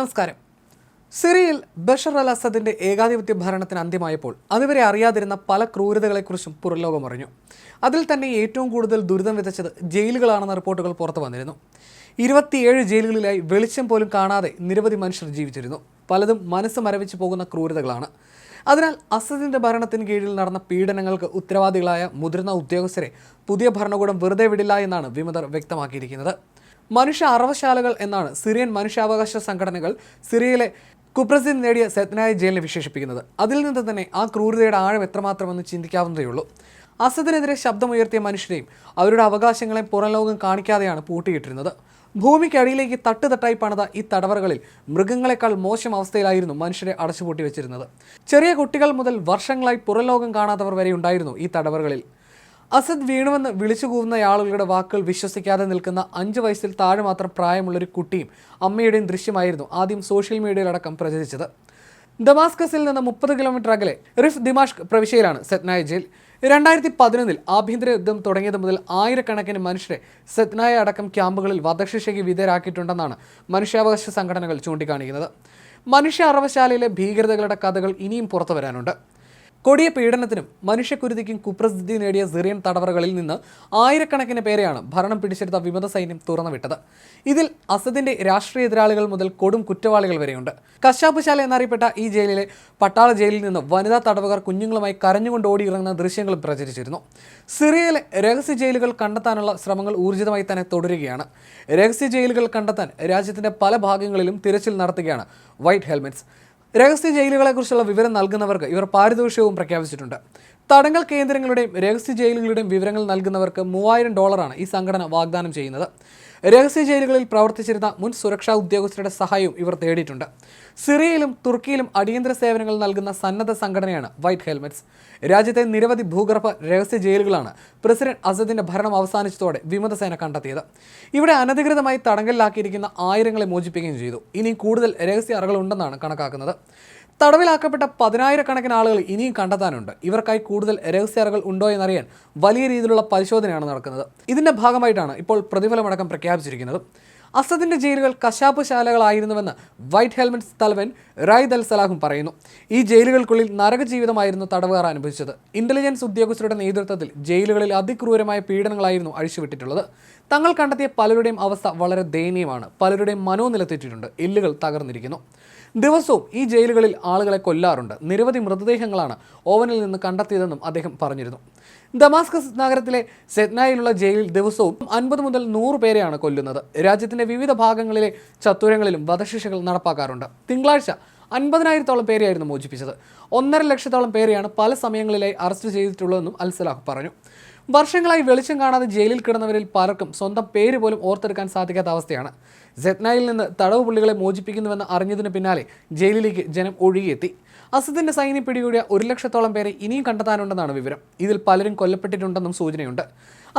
നമസ്കാരം. സിറിയയിൽ ബഷർ അൽ അസദിന്റെ ഏകാധിപത്യ ഭരണത്തിന് അന്ത്യമായപ്പോൾ അതുവരെ അറിയാതിരുന്ന പല ക്രൂരതകളെക്കുറിച്ചും പുറംലോകം അറിഞ്ഞു. അതിൽ തന്നെ ഏറ്റവും കൂടുതൽ ദുരിതം വിതച്ചത് ജയിലുകളാണെന്ന റിപ്പോർട്ടുകൾ പുറത്തു വന്നിരുന്നു. ഇരുപത്തിയേഴ് ജയിലുകളിലായി വെളിച്ചം പോലും കാണാതെ നിരവധി മനുഷ്യർ ജീവിച്ചിരുന്നു. പലതും മനസ്സ് മരവിച്ചു പോകുന്ന ക്രൂരതകളാണ്. അതിനാൽ അസദിന്റെ ഭരണത്തിന് കീഴിൽ നടന്ന പീഡനങ്ങൾക്ക് ഉത്തരവാദികളായ മുതിർന്ന ഉദ്യോഗസ്ഥരെ പുതിയ ഭരണകൂടം വെറുതെ വിടില്ല എന്നാണ് വിമതർ വ്യക്തമാക്കിയിരിക്കുന്നത്. മനുഷ്യ അറവശാലകൾ എന്നാണ് സിറിയൻ മനുഷ്യാവകാശ സംഘടനകൾ സിറിയയിലെ കുപ്രസിൻ നേടിയ സെത്നായ ജയിലിനെ വിശേഷിപ്പിക്കുന്നത്. അതിൽ നിന്ന് തന്നെ ആ ക്രൂരതയുടെ ആഴം എത്രമാത്രമെന്ന് ചിന്തിക്കാവുന്നതേയുള്ളൂ. അസദിനെതിരെ ശബ്ദമുയർത്തിയ മനുഷ്യരെയും അവരുടെ അവകാശങ്ങളെയും പുറം ലോകം കാണിക്കാതെയാണ് പൂട്ടിയിട്ടിരുന്നത്. ഭൂമിക്കടിയിലേക്ക് തട്ടുതട്ടായി പണിത ഈ തടവറകളിൽ മൃഗങ്ങളെക്കാൾ മോശം അവസ്ഥയിലായിരുന്നു മനുഷ്യരെ അടച്ചുപൂട്ടി വെച്ചിരുന്നത് ചെറിയ കുട്ടികൾ മുതൽ വർഷങ്ങളായി പുറം ലോകം കാണാത്തവർ വരെ ഉണ്ടായിരുന്നു ഈ തടവറകളിൽ. അസദ് വീണുവെന്ന് വിളിച്ചു കൂവുന്ന ആളുകളുടെ വാക്കുകൾ വിശ്വസിക്കാതെ നിൽക്കുന്ന അഞ്ച് വയസ്സിൽ താഴെ മാത്രം പ്രായമുള്ളൊരു കുട്ടിയും അമ്മയുടെയും ദൃശ്യമായിരുന്നു ആദ്യം സോഷ്യൽ മീഡിയയിലടക്കം പ്രചരിച്ചത്. ദമാസ്കസിൽ നിന്ന് മുപ്പത് കിലോമീറ്റർ അകലെ റിഫ് ദിമാഷ് പ്രവിശ്യയിലാണ് സെത്നായ ജയിൽ. രണ്ടായിരത്തി പതിനൊന്നിൽ ആഭ്യന്തര യുദ്ധം തുടങ്ങിയത് മുതൽ ആയിരക്കണക്കിന് മനുഷ്യരെ സെത്നായ അടക്കം ക്യാമ്പുകളിൽ വധശിക്ഷയ്ക്ക് വിധേയരാക്കിയിട്ടുണ്ടെന്നാണ് മനുഷ്യാവകാശ സംഘടനകൾ ചൂണ്ടിക്കാണിക്കുന്നത്. മനുഷ്യ അറവശാലയിലെ ഭീകരതകളുടെ കഥകൾ ഇനിയും പുറത്തു വരാനുണ്ട് കൊടിയ പീഡനത്തിനും മനുഷ്യക്കുരുതിക്കും കുപ്രസിദ്ധി നേടിയ സിറിയൻ തടവറകളിൽ നിന്ന് ആയിരക്കണക്കിന് പേരെയാണ് ഭരണം പിടിച്ചെടുത്ത വിമത സൈന്യം തുറന്നുവിട്ടത്. ഇതിൽ അസദിന്റെ രാഷ്ട്രീയ എതിരാളികൾ മുതൽ കൊടും കുറ്റവാളികൾ വരെയുണ്ട്. കശാപ്പുശാല എന്നറിയപ്പെട്ട ഈ ജയിലിലെ പട്ടാള ജയിലിൽ നിന്ന് വനിതാ തടവുകാർ കുഞ്ഞുങ്ങളുമായി കരഞ്ഞുകൊണ്ട് ഓടിയിറങ്ങുന്ന ദൃശ്യങ്ങളും പ്രചരിച്ചിരുന്നു. സിറിയയിലെ രഹസ്യ ജയിലുകൾ കണ്ടെത്താനുള്ള ശ്രമങ്ങൾ ഊർജിതമായി തന്നെ തുടരുകയാണ്. രഹസ്യ ജയിലുകൾ കണ്ടെത്താൻ രാജ്യത്തിന്റെ പല ഭാഗങ്ങളിലും തിരച്ചിൽ നടത്തുകയാണ് വൈറ്റ് ഹെൽമെറ്റ്സ്. രഹസ്യ ജയിലുകളെക്കുറിച്ചുള്ള വിവരം നൽകുന്നവർക്ക് ഇവർ പാരിതോഷികവും പ്രഖ്യാപിച്ചിട്ടുണ്ട്. തടങ്കൽ കേന്ദ്രങ്ങളുടെയും രഹസ്യ ജയിലുകളുടെയും വിവരങ്ങൾ നൽകുന്നവർക്ക് മൂവായിരം ഡോളറാണ് ഈ സംഘടന വാഗ്ദാനം ചെയ്യുന്നത്. രഹസ്യ ജയിലുകളിൽ പ്രവർത്തിച്ചിരുന്ന മുൻ സുരക്ഷാ ഉദ്യോഗസ്ഥരുടെ സഹായവും ഇവർ തേടിയിട്ടുണ്ട്. സിറിയയിലും തുർക്കിയിലും അടിയന്തര സേവനങ്ങൾ നൽകുന്ന സന്നദ്ധ സംഘടനയാണ് വൈറ്റ് ഹെൽമെറ്റ്സ്. രാജ്യത്തെ നിരവധി ഭൂഗർഭ രഹസ്യ ജയിലുകളാണ് പ്രസിഡന്റ് അസദിന്റെ ഭരണം അവസാനിച്ചതോടെ വിമതസേന കണ്ടെത്തിയത്. ഇവിടെ അനധികൃതമായി തടങ്കലിലാക്കിയിരിക്കുന്ന ആയിരങ്ങളെ മോചിപ്പിക്കുകയും ചെയ്തു. ഇനി കൂടുതൽ രഹസ്യ അറകളുണ്ടെന്നാണ് കണക്കാക്കുന്നത്. തടവിലാക്കപ്പെട്ട പതിനായിരക്കണക്കിന് ആളുകൾ ഇനിയും കണ്ടെത്താനുണ്ട്. ഇവർക്കായി കൂടുതൽ രഹസ്യറകൾ ഉണ്ടോ എന്നറിയാൻ വലിയ രീതിയിലുള്ള പരിശോധനയാണ് നടക്കുന്നത്. ഇതിന്റെ ഭാഗമായിട്ടാണ് ഇപ്പോൾ പ്രതിഫലമടക്കം പ്രഖ്യാപിച്ചിരിക്കുന്നത്. അസദിന്റെ ജയിലുകൾ കശാപ്പുശാലകളായിരുന്നുവെന്ന് വൈറ്റ് ഹെൽമെറ്റ്സ് തലവൻ റായിദ് അൽ സലാഹും പറയുന്നു. ഈ ജയിലുകൾക്കുള്ളിൽ നരക ജീവിതമായിരുന്നു തടവുകാർ അനുഭവിച്ചത്. ഇന്റലിജൻസ് ഉദ്യോഗസ്ഥരുടെ നേതൃത്വത്തിൽ ജയിലുകളിൽ അതിക്രൂരമായ പീഡനങ്ങളായിരുന്നു അഴിച്ചുവിട്ടിട്ടുള്ളത്. തങ്ങൾ കണ്ടെത്തിയ പലരുടെയും അവസ്ഥ വളരെ ദയനീയമാണ്. പലരുടെയും മനോനില തെറ്റിട്ടുണ്ട് എല്ലുകൾ തകർന്നിരിക്കുന്നു. ദിവസവും ഈ ജയിലുകളിൽ ആളുകളെ കൊല്ലാറുണ്ട്. നിരവധി മൃതദേഹങ്ങളാണ് ഓവനിൽ നിന്ന് കണ്ടെത്തിയതെന്നും അദ്ദേഹം പറഞ്ഞിരുന്നു. ദമാസ്കസ് നഗരത്തിലെ സെറ്റ്നായിലുള്ള ജയിലിൽ ദിവസവും അൻപത് മുതൽ നൂറ് പേരെയാണ് കൊല്ലുന്നത്. രാജ്യത്തിന്റെ വിവിധ ഭാഗങ്ങളിലെ ചത്തുരങ്ങളിലും വധശിക്ഷകൾ നടപ്പാക്കാറുണ്ട്. തിങ്കളാഴ്ച അൻപതിനായിരത്തോളം പേരെയായിരുന്നു മോചിപ്പിച്ചത്. ഒന്നര ലക്ഷത്തോളം പേരെയാണ് പല സമയങ്ങളിലായി അറസ്റ്റ് ചെയ്തിട്ടുള്ളതെന്നും അൽസലാഹ് പറഞ്ഞു. വർഷങ്ങളായി വെളിച്ചം കാണാതെ ജയിലിൽ കിടന്നവരിൽ പലർക്കും സ്വന്തം പേര് പോലും ഓർത്തെടുക്കാൻ സാധിക്കാത്ത അവസ്ഥയാണ്. ജത്നായിൽ നിന്ന് തടവ് പുള്ളികളെ മോചിപ്പിക്കുന്നുവെന്ന് അറിഞ്ഞതിന് പിന്നാലെ ജയിലിലേക്ക് ജനം ഒഴുകിയെത്തി. അസദിന്റെ സൈന്യം പിടികൂടിയ ഒരു ലക്ഷത്തോളം പേരെ ഇനിയും കണ്ടെത്താനുണ്ടെന്നാണ് വിവരം. ഇതിൽ പലരും കൊല്ലപ്പെട്ടിട്ടുണ്ടെന്നും സൂചനയുണ്ട്.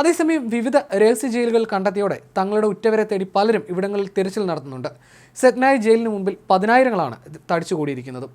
അതേസമയം വിവിധ രഹസ്യ ജയിലുകൾ കണ്ടെത്തിയോടെ തങ്ങളുടെ ഉറ്റവരെ തേടി പലരും ഇവിടങ്ങളിൽ തിരച്ചിൽ നടത്തുന്നുണ്ട്. സെറ്റ്നായ് ജയിലിന് മുമ്പിൽ പതിനായിരങ്ങളാണ് തടിച്ചുകൂടിയിരിക്കുന്നത്.